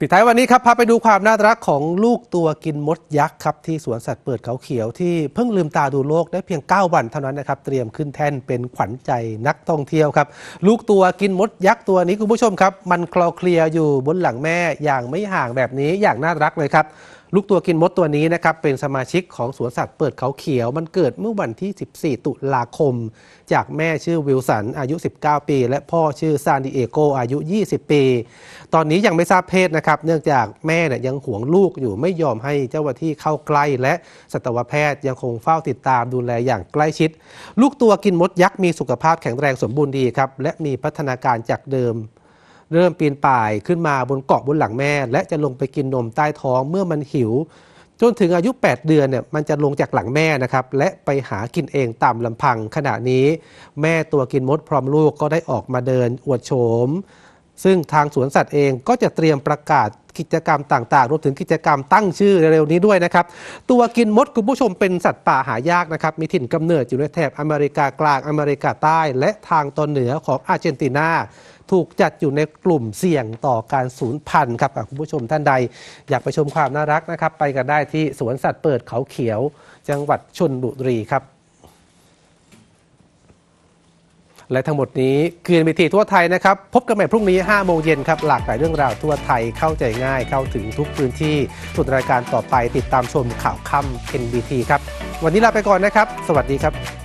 ปิดท้ายวันนี้ครับพาไปดูความน่ารักของลูกตัวกินมดยักษ์ครับที่สวนสัตว์เปิดเขาเขียวที่เพิ่งลืมตาดูโลกได้เพียง 9 วันเท่านั้นนะครับเตรียมขึ้นแท่นเป็นขวัญใจนักท่องเที่ยวครับ ลูกตัวกินมดยักษ์ตัวนี้คุณผู้ชมครับ มันคลอเคลียอยู่บนหลังแม่อย่างไม่ห่างแบบนี้อย่างน่ารักเลยครับ ลูกตัวกินมดตัวนี้นะครับเป็นสมาชิกของสวนสัตว์เปิดเขาเขียว มันเกิดเมื่อวันที่ 14 ตุลาคม จากแม่ชื่อวิลสันอายุ 19 ปี และพ่อชื่อซานดิเอโกอายุ 20 ปี ตอนนี้ยังไม่ทราบเพศนะครับ เนื่องจากแม่เนี่ยยังหวงลูกอยู่ไม่ยอมให้เจ้าหน้าที่เข้าใกล้ และสัตวแพทย์ยังคงเฝ้าติดตามดูแลอย่างใกล้ชิด ลูกตัวกินมดยักษ์มีสุขภาพแข็งแรงสมบูรณ์ดีครับและมีพัฒนาการจากเดิม เริ่มปีนป่ายขึ้นมาบนเกาะบนหลังแม่ และจะลงไปกินนมใต้ท้องเมื่อมันหิว จนถึงอายุ 8 เดือนเนี่ยมันจะลงจากหลังแม่นะครับ และไปหากินเองตามลำพังขณะนี้ แม่ตัวกินมดพร้อมลูกก็ได้ออกมาเดินอวดโฉม ซึ่งทางสวนสัตว์เองก็จะเตรียมประกาศกิจกรรมต่างๆ รวมถึงกิจกรรมตั้งชื่อเร็วๆนี้ด้วยนะครับ ตัวกินมดคุณผู้ชมเป็นสัตว์ป่าหายากนะครับ มีถิ่นกำเนิดอยู่ในแถบอเมริกากลางอเมริกาใต้ และทางตอนเหนือของอาร์เจนตินา ถูกจัดอยู่ในกลุ่มเสี่ยงต่อการสูญพันธุ์ครับอะคุณผู้ชมท่านใด อยากไปชมความน่ารักนะครับ ไปกันได้ที่สวนสัตว์เปิดเขาเขียว จังหวัดชนบุรีครับ และทั้งหมดนี้คืนมิติทั่วไทยนะครับ พบกันใหม่พรุ่งนี้5โมงเย็นครับ หลากหลายเรื่องราวทั่วไทยเข้าใจง่ายเข้าถึงทุกพื้นที่สุดรายการต่อไปติดตามชมข่าวค่ำ NBT ครับ วันนี้ลาไปก่อนนะครับ สวัสดีครับ